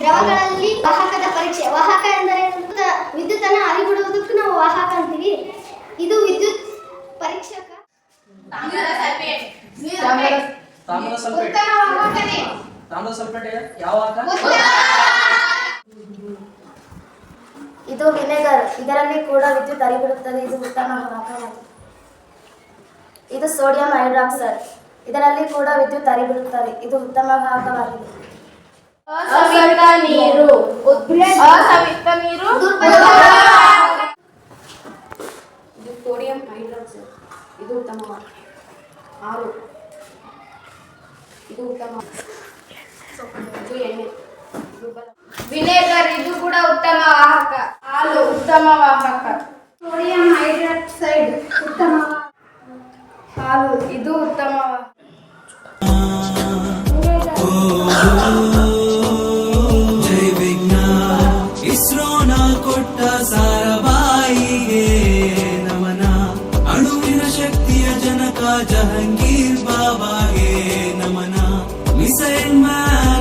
ದ್ರವಗಳಲ್ಲಿ ವಾಹಕದ ಪರೀಕ್ಷೆ. ವಾಹಕ ಎಂದರೆ ವಿದ್ಯುತ್ ಅನ್ನು ಹರಿಬಿಡುವುದಕ್ಕೆ ನಾವು ವಾಹಕ ಅಂತೀವಿ. ಇದು ವಿದ್ಯುತ್ ಪರೀಕ್ಷಕ. ಸಲ್ಫೇಟ್. ಸಲ್ಫೇಟ್. ಯಾವ ಇದು ವಿನೆಗರ್. ಇದರಲ್ಲಿ ಕೂಡ ವಿದ್ಯುತ್ ಹರಿಬಿಡುತ್ತದೆ. ಇದು ಉತ್ತಮ ವಾಹಕವಾಗಿದೆ. ಇದು ಸೋಡಿಯಂ ಹೈಡ್ರಾಕ್ಸೈಡ್. ಇದರಲ್ಲಿ ಕೂಡ ವಿದ್ಯುತ್ ಹರಿಬಿಡುತ್ತದೆ. ಇದು ಉತ್ತಮ ವಾಹಕವಾಗಿದೆ. వినేగర్ ఇది కూడా ఉత్తమ వాహక. ఆలు ఉత్తమ వాహక. సోడియం హైడ్రాక్సైడ్ ఉత్తమ ఆలు ఇది ఉత్తమ వాహక. का जहांगीर बाबा ये नमना मिसैन मैं